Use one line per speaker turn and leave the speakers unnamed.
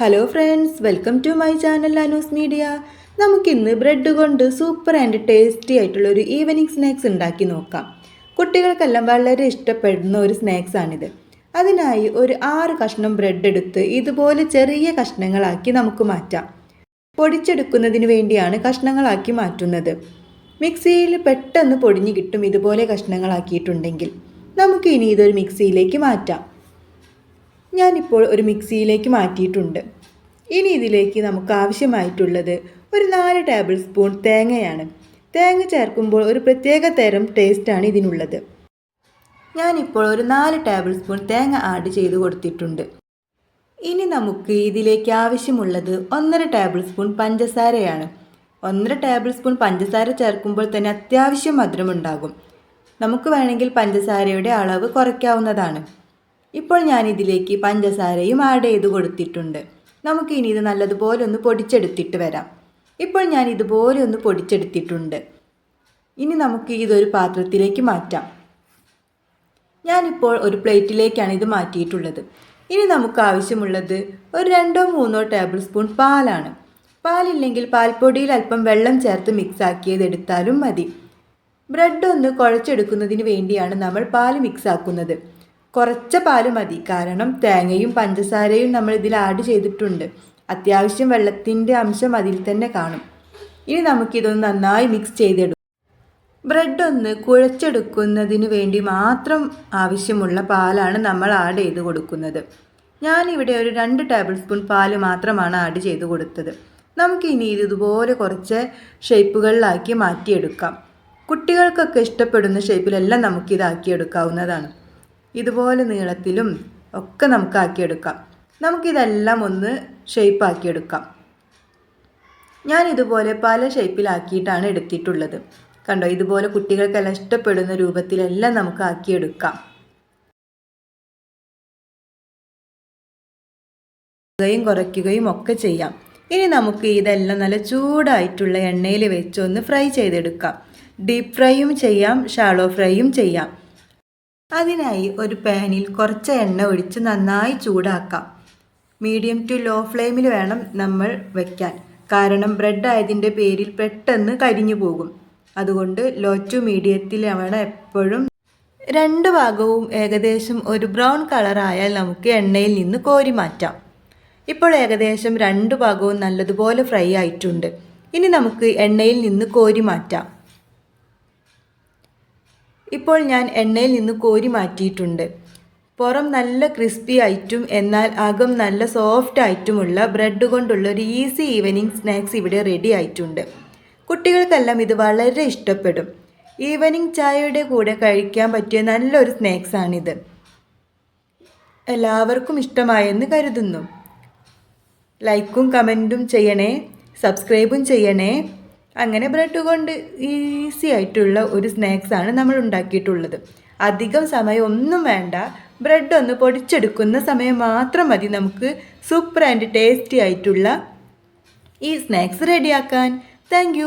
Hello friends welcome to my channel Anu's media നമുക്കിന്ന് bread കൊണ്ട് super and tasty ആയിട്ടുള്ള ഒരു ഈവനിങ് സ്നാക്സ് ഉണ്ടാക്കി നോക്കാം. കുട്ടികൾക്കെല്ലാം വളരെ ഇഷ്ടപ്പെടുന്ന ഒരു സ്നാക്സ് ആണിത്. അതിനായി ഒരു ആറ് കഷ്ണം ബ്രെഡ് എടുത്ത് ഇതുപോലെ ചെറിയ കഷ്ണങ്ങളാക്കി നമുക്ക് മാറ്റാം. പൊടിച്ചെടുക്കുന്നതിന് വേണ്ടിയാണ് കഷ്ണങ്ങളാക്കി മാറ്റുന്നത്. മിക്സിയിൽ പെട്ടെന്ന് പൊടിഞ്ഞു കിട്ടും ഇതുപോലെ കഷ്ണങ്ങളാക്കിയിട്ടുണ്ടെങ്കിൽ. നമുക്ക് ഇനി ഇതൊരു മിക്സിയിലേക്ക് മാറ്റാം. ഞാനിപ്പോൾ ഒരു മിക്സിയിലേക്ക് മാറ്റിയിട്ടുണ്ട്. ഇനി ഇതിലേക്ക് നമുക്ക് ആവശ്യമായിട്ടുള്ളത് ഒരു നാല് ടേബിൾ സ്പൂൺ തേങ്ങയാണ്. തേങ്ങ ചേർക്കുമ്പോൾ ഒരു പ്രത്യേക തരം ടേസ്റ്റാണ് ഇതിനുള്ളത്. ഞാനിപ്പോൾ ഒരു നാല് ടേബിൾ സ്പൂൺ തേങ്ങ ആഡ് ചെയ്ത് കൊടുത്തിട്ടുണ്ട്. ഇനി നമുക്ക് ഇതിലേക്ക് ആവശ്യമുള്ളത് ഒന്നര ടേബിൾ സ്പൂൺ പഞ്ചസാരയാണ്. ഒന്നര ടേബിൾ സ്പൂൺ പഞ്ചസാര ചേർക്കുമ്പോൾ തന്നെ അത്യാവശ്യം മധുരമുണ്ടാകും. നമുക്ക് വേണമെങ്കിൽ പഞ്ചസാരയുടെ അളവ് കുറയ്ക്കാവുന്നതാണ്. ഇപ്പോൾ ഞാൻ ഇതിലേക്ക് പഞ്ചസാരയും ആഡ് ചെയ്ത് കൊടുത്തിട്ടുണ്ട്. നമുക്ക് ഇനി ഇത് നല്ലതുപോലെ ഒന്ന് പൊടിച്ചെടുത്തിട്ട് വരാം. ഇപ്പോൾ ഞാൻ ഇതുപോലെ ഒന്ന് പൊടിച്ചെടുത്തിട്ടുണ്ട്. ഇനി നമുക്ക് ഇതൊരു പാത്രത്തിലേക്ക് മാറ്റാം. ഞാനിപ്പോൾ ഒരു പ്ലേറ്റിലേക്കാണ് ഇത് മാറ്റിയിട്ടുള്ളത്. ഇനി നമുക്ക് ആവശ്യമുള്ളത് ഒരു രണ്ടോ മൂന്നോ ടേബിൾ സ്പൂൺ പാലാണ്. പാലില്ലെങ്കിൽ പാൽപ്പൊടിയിൽ അല്പം വെള്ളം ചേർത്ത് മിക്സ് ആക്കിയതെടുത്താലും മതി. ബ്രെഡ് ഒന്ന് കുഴച്ചെടുക്കുന്നതിന് വേണ്ടിയാണ് നമ്മൾ പാൽ മിക്സ് ആക്കുന്നത്. കുറച്ച പാൽ മതി. കാരണം തേങ്ങയും പഞ്ചസാരയും നമ്മൾ ഇതിൽ ആഡ് ചെയ്തിട്ടുണ്ട്. അത്യാവശ്യം വെള്ളത്തിന്റെ അംശം അതിൽ തന്നെ കാണും. ഇനി നമുക്കിതൊന്ന് നന്നായി മിക്സ് ചെയ്തെടുക്കും. ബ്രെഡ് ഒന്ന് കുഴച്ചെടുക്കുന്നതിന് വേണ്ടി മാത്രം ആവശ്യമുള്ള പാലാണ് നമ്മൾ ആഡ് ചെയ്ത് കൊടുക്കുന്നത്. ഞാനിവിടെ ഒരു രണ്ട് ടേബിൾ സ്പൂൺ പാൽ മാത്രമാണ് ആഡ് ചെയ്ത് കൊടുത്തത്. നമുക്കിനി ഇത് ഇതുപോലെ കുറച്ച് ഷേപ്പുകളിലാക്കി മാറ്റിയെടുക്കാം. കുട്ടികൾക്കൊക്കെ ഇഷ്ടപ്പെടുന്ന ഷേപ്പിലെല്ലാം നമുക്കിതാക്കിയെടുക്കാവുന്നതാണ് ഇതുപോലെ നീളത്തിലും ഒക്കെ നമുക്ക് ആക്കിയെടുക്കാം. നമുക്കിതെല്ലാം ഒന്ന് ഷേപ്പ് ആക്കിയെടുക്കാം. ഞാൻ ഇതുപോലെ പല ഷേപ്പിലാക്കിയിട്ടാണ് എടുത്തിട്ടുള്ളത്. കണ്ടോ ഇതുപോലെ കുട്ടികൾക്കെല്ലാം ഇഷ്ടപ്പെടുന്ന രൂപത്തിലെല്ലാം നമുക്ക് ആക്കിയെടുക്കാം. യും കുറയ്ക്കുകയും ഒക്കെ ചെയ്യാം. ഇനി നമുക്ക് ഇതെല്ലാം നല്ല ചൂടായിട്ടുള്ള എണ്ണയിൽ വെച്ച് ഒന്ന് ഫ്രൈ ചെയ്തെടുക്കാം. ഡീപ്പ് ഫ്രൈയും ചെയ്യാം ഷാളോ ഫ്രൈയും ചെയ്യാം. അതിനായി ഒരു പാനിൽ കുറച്ച് എണ്ണ ഒഴിച്ച് നന്നായി ചൂടാക്കാം. മീഡിയം ടു ലോ ഫ്ലെയിമിൽ വേണം നമ്മൾ വയ്ക്കാൻ കാരണം ബ്രെഡ് ആയതിന്റെ പേരിൽ പെട്ടെന്ന് കരിഞ്ഞു പോകും. അതുകൊണ്ട് ലോ ടു മീഡിയത്തിൽ വേണം എപ്പോഴും രണ്ട് ഭാഗവും ഏകദേശം ഒരു ബ്രൗൺ കളറായാൽ നമുക്ക് എണ്ണയിൽ നിന്ന് കോരി മാറ്റാം. ഇപ്പോൾ ഏകദേശം രണ്ട് ഭാഗവും നല്ലതുപോലെ ഫ്രൈ ആയിട്ടുണ്ട്. ഇനി നമുക്ക് എണ്ണയിൽ നിന്ന് കോരി മാറ്റാം. ഇപ്പോൾ ഞാൻ എണ്ണയിൽ നിന്ന് കോരി മാറ്റിയിട്ടുണ്ട്. പുറം നല്ല ക്രിസ്പി ആയിട്ടും എന്നാൽ അകം നല്ല സോഫ്റ്റ് ആയിട്ടുമുള്ള ബ്രെഡ് കൊണ്ടുള്ള ഒരു ഈസി ഈവനിങ് സ്നാക്സ് ഇവിടെ റെഡി ആയിട്ടുണ്ട്. കുട്ടികൾക്കെല്ലാം ഇത് വളരെ ഇഷ്ടപ്പെടും. ഈവനിങ് ചായയുടെ കൂടെ കഴിക്കാൻ പറ്റിയ നല്ലൊരു സ്നാക്സാണിത്. എല്ലാവർക്കും ഇഷ്ടമായെന്ന് കരുതുന്നു. ലൈക്കും കമന്റും ചെയ്യണേ സബ്സ്ക്രൈബും ചെയ്യണേ. അങ്ങനെ ബ്രെഡ് കൊണ്ട് ഈസി ആയിട്ടുള്ള ഒരു സ്നാക്സാണ് നമ്മൾ ഉണ്ടാക്കിയിട്ടുള്ളത്. അധികം സമയം ഒന്നും വേണ്ട. ബ്രെഡ് ഒന്ന് പൊടിച്ചെടുക്കുന്ന സമയം മാത്രം മതി നമുക്ക് സൂപ്പർ ആൻഡ് ടേസ്റ്റി ആയിട്ടുള്ള ഈ സ്നാക്സ് റെഡിയാക്കാൻ. താങ്ക്